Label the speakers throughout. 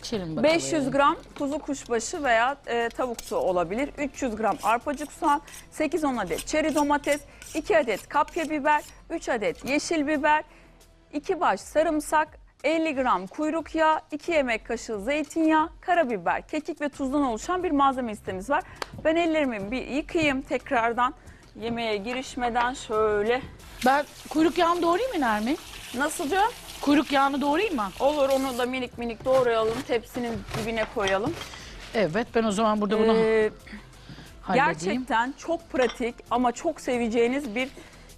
Speaker 1: İçelim bakalım.
Speaker 2: 500 gram kuzu kuşbaşı veya e, tavuksu olabilir. 300 gram arpacık soğan, 8-10 adet çeri domates, 2 adet kapya biber, 3 adet yeşil biber, 2 baş sarımsak, 50 gram kuyruk yağı, 2 yemek kaşığı zeytinyağı, karabiber, kekik ve tuzdan oluşan bir malzeme listemiz var. Ben ellerimi bir yıkayayım tekrardan. Yemeğe girişmeden şöyle.
Speaker 1: Ben kuyruk yağını doğrayayım mı Nermin?
Speaker 2: Nasıl diyor?
Speaker 1: Kuyruk yağını doğrayayım mı?
Speaker 2: Olur onu da minik minik doğrayalım. Tepsinin dibine koyalım.
Speaker 1: Evet ben o zaman burada bunu
Speaker 2: Ee,
Speaker 1: halledeyim.
Speaker 2: Gerçekten çok pratik ama çok seveceğiniz bir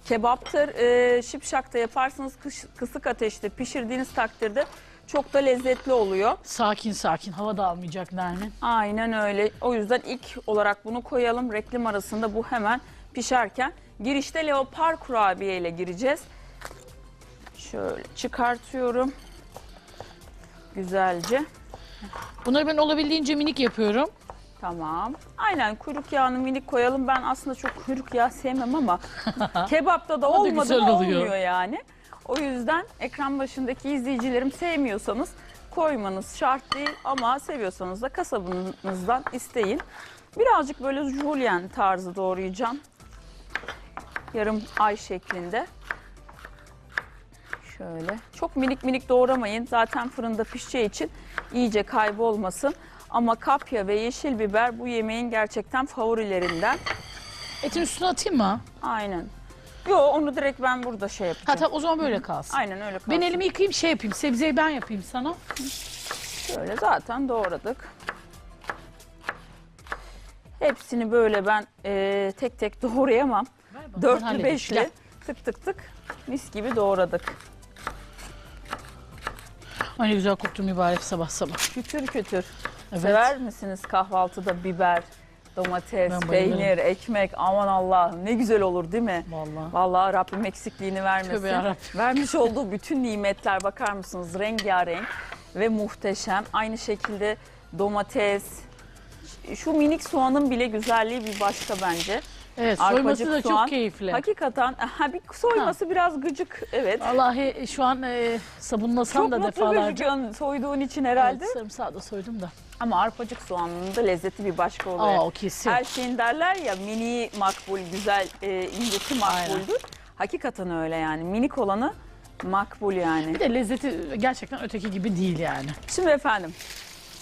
Speaker 2: kebaptır. Ee, şipşakta yaparsanız kış- kısık ateşte pişirdiğiniz takdirde çok da lezzetli oluyor.
Speaker 1: Sakin sakin hava da almayacak Nermin.
Speaker 2: Aynen öyle. O yüzden ilk olarak bunu koyalım. Reklam arasında bu hemen pişerken. Girişte leopar kurabiye ile gireceğiz. Şöyle çıkartıyorum. Güzelce.
Speaker 1: Bunları ben olabildiğince minik yapıyorum.
Speaker 2: Tamam. Aynen kuyruk yağını minik koyalım. Ben aslında çok kuyruk yağı sevmem ama kebapta da
Speaker 1: Ama da
Speaker 2: olmadı
Speaker 1: güzel
Speaker 2: mı
Speaker 1: oluyor.
Speaker 2: olmuyor yani. O yüzden ekran başındaki izleyicilerim sevmiyorsanız koymanız şart değil ama seviyorsanız da kasabınızdan isteyin. Birazcık böyle julienne tarzı doğrayacağım. Yarım ay şeklinde. Şöyle. Çok minik minik doğramayın. Zaten fırında pişeceği için iyice kaybolmasın. Ama kapya ve yeşil biber bu yemeğin gerçekten favorilerinden.
Speaker 1: Etin üstüne atayım mı?
Speaker 2: Aynen. Yo onu direkt ben burada şey
Speaker 1: Ha
Speaker 2: yapacağım.
Speaker 1: tamam o zaman böyle kalsın.
Speaker 2: Aynen öyle kalsın.
Speaker 1: Ben elimi yıkayayım şey yapayım. Sebzeyi ben yapayım sana.
Speaker 2: Şöyle zaten doğradık. Hepsini böyle ben e, tek tek doğrayamam. Dörtlü
Speaker 1: halledeyim.
Speaker 2: beşli
Speaker 1: Gel.
Speaker 2: tık tık tık mis gibi doğradık.
Speaker 1: Ay ne güzel koktu mübarek sabah sabah.
Speaker 2: Kütür kütür.
Speaker 1: Evet.
Speaker 2: Sever misiniz kahvaltıda biber, domates, peynir, ekmek? Aman Allah'ım ne güzel olur değil mi?
Speaker 1: Vallahi.
Speaker 2: Vallahi Rabbim eksikliğini vermesin.
Speaker 1: Tövbe yarabbim.
Speaker 2: Vermiş olduğu bütün nimetler bakar mısınız? Rengarenk ve muhteşem. Aynı şekilde domates, şu minik soğanın bile güzelliği bir başka bence.
Speaker 1: Evet soyması da
Speaker 2: soğan.
Speaker 1: çok keyifli.
Speaker 2: Hakikaten ha, bir soyması biraz gıcık evet.
Speaker 1: Vallahi şu an e, sabunlasam
Speaker 2: Çok
Speaker 1: da
Speaker 2: mutlu
Speaker 1: defalarca.
Speaker 2: gözüküyorsun soyduğun için herhalde.
Speaker 1: Evet, sarımsağı da soydum da.
Speaker 2: Ama arpacık soğanının da lezzeti bir başka oluyor.
Speaker 1: Aa o kesin.
Speaker 2: Her şeyin derler ya mini makbul, güzel e, incesi makbuldür. Hakikaten öyle yani. Minik olanı makbul yani.
Speaker 1: Bir de lezzeti gerçekten öteki gibi değil yani.
Speaker 2: Şimdi efendim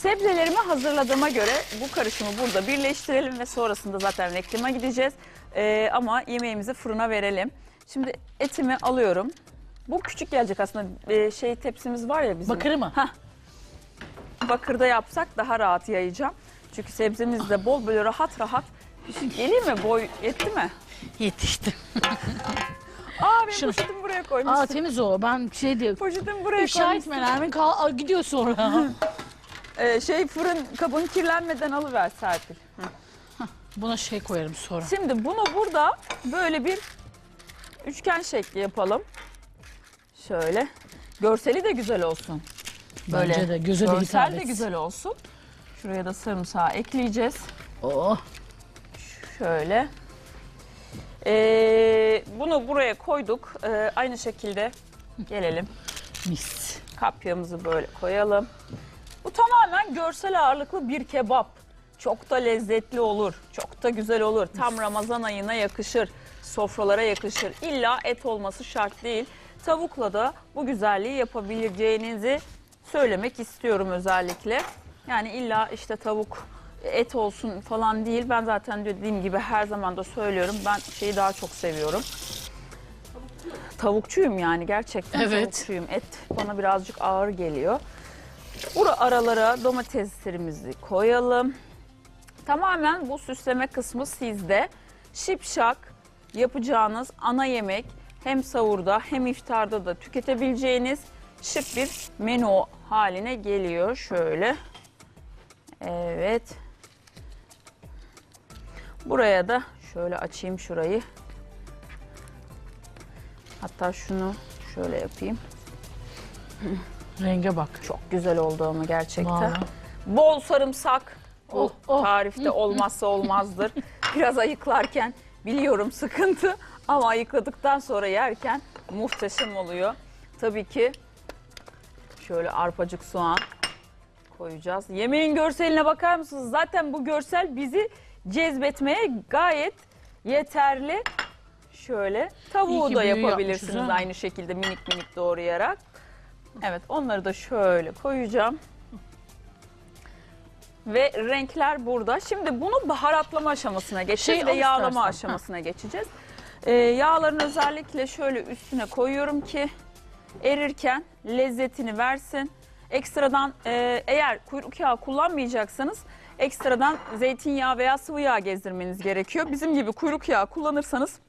Speaker 2: sebzelerimi hazırladığıma göre bu karışımı burada birleştirelim ve sonrasında zaten reklama gideceğiz. E, ama yemeğimizi fırına verelim. Şimdi etimi alıyorum. Bu küçük gelecek aslında E, şey tepsimiz var ya bizim.
Speaker 1: Bakırı mı?
Speaker 2: Bakırda yapsak daha rahat yayacağım. Çünkü sebzemiz de bol böyle rahat rahat. Geleyim mi? Boy yetti mi?
Speaker 1: Yetişti.
Speaker 2: Aa benim
Speaker 1: Şunu-
Speaker 2: poşetimi buraya
Speaker 1: Aa
Speaker 2: koymuşsun.
Speaker 1: temiz o. Ben şey diye
Speaker 2: Poşetimi buraya koymuşsun.
Speaker 1: etme Nermin. Kal, Aa, gidiyor sonra.
Speaker 2: Ee, şey fırın kabın kirlenmeden alıver Serpil.
Speaker 1: Buna şey koyarım sonra.
Speaker 2: Şimdi bunu burada böyle bir üçgen şekli yapalım. Şöyle. Görseli de güzel olsun. Böyle.
Speaker 1: Bence de göze de hitap
Speaker 2: Görsel de
Speaker 1: etsin.
Speaker 2: güzel olsun. Şuraya da sarımsağı ekleyeceğiz.
Speaker 1: Oh.
Speaker 2: Şöyle. Ee, bunu buraya koyduk. Ee, aynı şekilde gelelim.
Speaker 1: Mis.
Speaker 2: Kapyamızı böyle koyalım. Bu tamamen görsel ağırlıklı bir kebap. Çok da lezzetli olur. Çok da güzel olur. Tam Ramazan ayına yakışır. Sofralara yakışır. İlla et olması şart değil. Tavukla da bu güzelliği yapabileceğinizi söylemek istiyorum özellikle. Yani illa işte tavuk et olsun falan değil. Ben zaten dediğim gibi her zaman da söylüyorum. Ben şeyi daha çok seviyorum. Tavukçuyum yani gerçekten
Speaker 1: Evet.
Speaker 2: tavukçuyum. Et bana birazcık ağır geliyor. Bura aralara domateslerimizi koyalım. Tamamen bu süsleme kısmı sizde. Şipşak yapacağınız ana yemek hem sahurda hem iftarda da tüketebileceğiniz şık bir menü haline geliyor. Şöyle. Evet. Buraya da şöyle açayım şurayı. Hatta şunu şöyle yapayım.
Speaker 1: Renge bak.
Speaker 2: Çok güzel oldu ama gerçekten.
Speaker 1: Vallahi.
Speaker 2: Bol sarımsak.
Speaker 1: Oh,
Speaker 2: Oh,
Speaker 1: oh.
Speaker 2: tarifte olmazsa olmazdır. Biraz ayıklarken biliyorum sıkıntı ama ayıkladıktan sonra yerken muhteşem oluyor. Tabii ki şöyle arpacık soğan koyacağız. Yemeğin görseline bakar mısınız? Zaten bu görsel bizi cezbetmeye gayet yeterli. Şöyle tavuğu da yapabilirsiniz aynı şekilde minik minik doğrayarak. Evet onları da şöyle koyacağım. Ve renkler burada. Şimdi bunu baharatlama aşamasına geçeceğiz
Speaker 1: Şey
Speaker 2: ve
Speaker 1: al
Speaker 2: yağlama
Speaker 1: ha.
Speaker 2: aşamasına geçeceğiz. Ee, yağların özellikle şöyle üstüne koyuyorum ki erirken lezzetini versin. Ekstradan e, eğer kuyruk yağı kullanmayacaksanız ekstradan zeytinyağı veya sıvı yağ gezdirmeniz gerekiyor. Bizim gibi kuyruk yağı kullanırsanız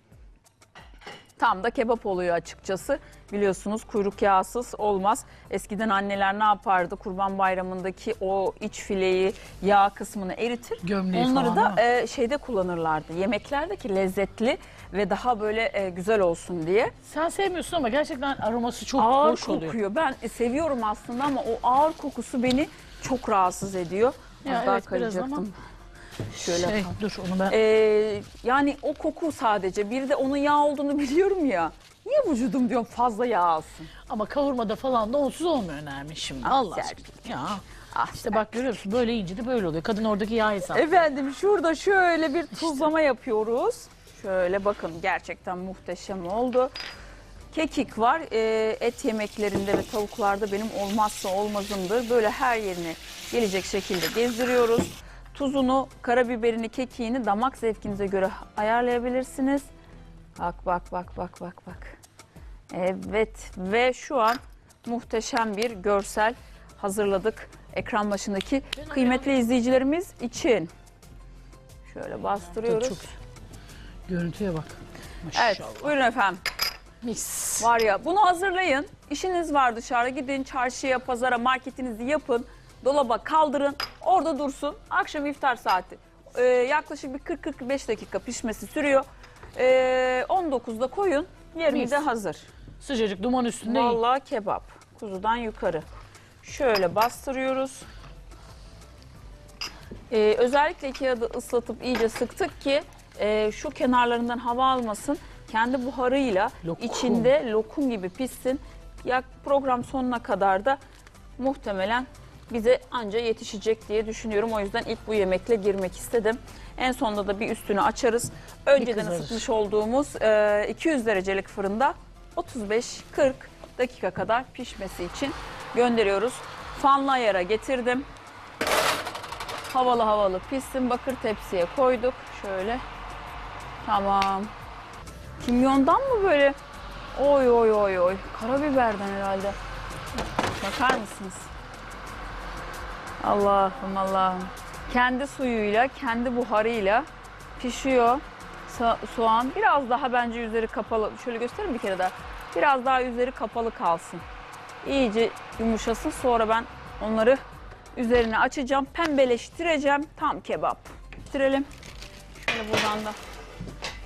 Speaker 2: tam da kebap oluyor açıkçası. Biliyorsunuz kuyruk yağsız olmaz. Eskiden anneler ne yapardı? Kurban Bayramı'ndaki o iç fileyi, yağ kısmını eritir.
Speaker 1: Gömleği
Speaker 2: Onları
Speaker 1: falan,
Speaker 2: da e, şeyde kullanırlardı. Yemeklerdeki lezzetli ve daha böyle e, güzel olsun diye.
Speaker 1: Sen sevmiyorsun ama gerçekten aroması çok
Speaker 2: ağır
Speaker 1: hoş oluyor.
Speaker 2: kokuyor. Ben e, seviyorum aslında ama o ağır kokusu beni çok rahatsız ediyor.
Speaker 1: Ya
Speaker 2: Az daha
Speaker 1: evet, biraz ama-.
Speaker 2: Şöyle
Speaker 1: Şey,
Speaker 2: yapalım.
Speaker 1: dur onu ben
Speaker 2: Ee, yani o koku sadece. Bir de onun yağ olduğunu biliyorum ya. Niye vücudum diyorum fazla yağ alsın?
Speaker 1: ama kavurmada falan da onsuz olmuyor Nermin şimdi.
Speaker 2: Ah,
Speaker 1: Allah
Speaker 2: Serpil.
Speaker 1: aşkına. Ya
Speaker 2: Ah,
Speaker 1: işte bak görüyor musun böyle yiyince de böyle oluyor. Kadın oradaki yağ hesap.
Speaker 2: Efendim şurada şöyle bir tuzlama yapıyoruz. Şöyle bakın gerçekten muhteşem oldu. Kekik var. Ee, et yemeklerinde ve tavuklarda benim olmazsa olmazımdır. Böyle her yerine gelecek şekilde gezdiriyoruz. Tuzunu, karabiberini, kekiğini damak zevkinize göre ayarlayabilirsiniz. Bak bak bak bak bak bak. Evet ve şu an muhteşem bir görsel hazırladık ekran başındaki kıymetli izleyicilerimiz için. Şöyle bastırıyoruz.
Speaker 1: Çok görüntüye bak.
Speaker 2: Evet
Speaker 1: Maşallah.
Speaker 2: buyurun efendim.
Speaker 1: Mis.
Speaker 2: Var ya bunu hazırlayın. İşiniz var dışarı gidin çarşıya, pazara, marketinizi yapın. Dolaba kaldırın. Orada dursun. Akşam iftar saati. Ee, yaklaşık bir 40-45 dakika pişmesi sürüyor. Ee, 19'da koyun. 20'de
Speaker 1: Mis.
Speaker 2: hazır.
Speaker 1: Sıcacık duman üstünde iyi.
Speaker 2: Vallahi kebap. Kuzudan yukarı. Şöyle bastırıyoruz. Ee, özellikle kağıdı ıslatıp iyice sıktık ki e, şu kenarlarından hava almasın. Kendi buharıyla
Speaker 1: Lokum.
Speaker 2: içinde lokum gibi pişsin. Ya program sonuna kadar da muhtemelen bize anca yetişecek diye düşünüyorum. O yüzden ilk bu yemekle girmek istedim. En sonunda da bir üstünü açarız. Önceden
Speaker 1: kızarır.
Speaker 2: ısıtmış olduğumuz e, 200 derecelik fırında 35-40 dakika kadar pişmesi için gönderiyoruz. Fanlı ayara getirdim. Havalı havalı pişsin. Bakır tepsiye koyduk. Şöyle. Tamam. Kimyondan mı böyle? Oy oy oy oy. Karabiberden herhalde. Bakar mısınız? Allah'ım Allah'ım. Kendi suyuyla, kendi buharıyla pişiyor soğan. Biraz daha bence üzeri kapalı. Şöyle göstereyim bir kere daha. Biraz daha üzeri kapalı kalsın. İyice yumuşasın. Sonra ben onları üzerine açacağım. Pembeleştireceğim. Tam kebap. Bitirelim. Şöyle buradan da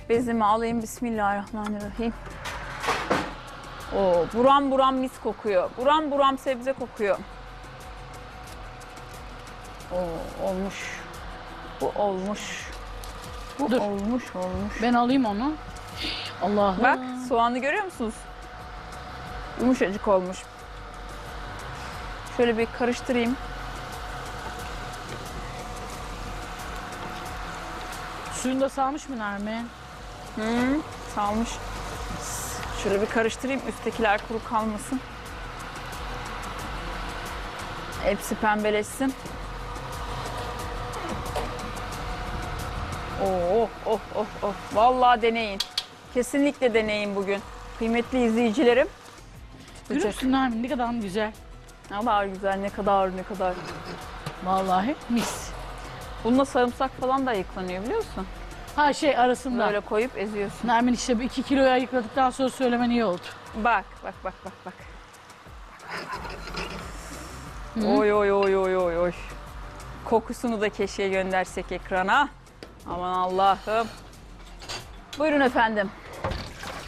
Speaker 2: bezimi alayım. Bismillahirrahmanirrahim. Oo, buram buram mis kokuyor. Buram buram sebze kokuyor. Oo, olmuş. Bu olmuş. Bu
Speaker 1: Dur.
Speaker 2: olmuş olmuş.
Speaker 1: Ben alayım onu. Allah'ım.
Speaker 2: Bak soğanı görüyor musunuz? Yumuşacık olmuş. Şöyle bir karıştırayım.
Speaker 1: Suyunu da salmış mı Nermin?
Speaker 2: Hı, salmış. Şöyle bir karıştırayım üsttekiler kuru kalmasın. Hepsi pembeleşsin. Oh oh oh oh. Vallahi deneyin. Kesinlikle deneyin bugün. Kıymetli izleyicilerim.
Speaker 1: Görüyor musun Nermin ne kadar güzel.
Speaker 2: Ne kadar güzel, ne kadar ne kadar.
Speaker 1: Vallahi mis.
Speaker 2: Bununla sarımsak falan da ayıklanıyor biliyor musun?
Speaker 1: Ha şey arasında.
Speaker 2: Böyle koyup eziyorsun.
Speaker 1: Nermin işte bu iki kiloyu ayıkladıktan sonra söylemen iyi oldu.
Speaker 2: Bak, bak, bak, bak, bak. Oy oy oy oy oy oy. Kokusunu da keşke göndersek ekrana. Aman Allah'ım. Buyurun efendim.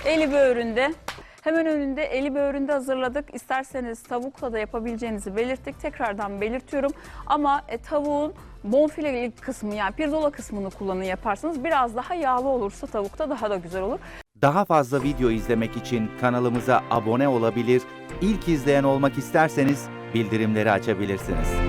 Speaker 2: Eli böğründe. Hemen önünde eli böğründe hazırladık. İsterseniz tavukla da yapabileceğinizi belirttik. Tekrardan belirtiyorum. Ama e, tavuğun bonfileli kısmı yani pirzola kısmını kullanın yaparsanız biraz daha yağlı olursa tavukta daha da güzel olur.
Speaker 3: Daha fazla video izlemek için kanalımıza abone olabilir, ilk izleyen olmak isterseniz bildirimleri açabilirsiniz.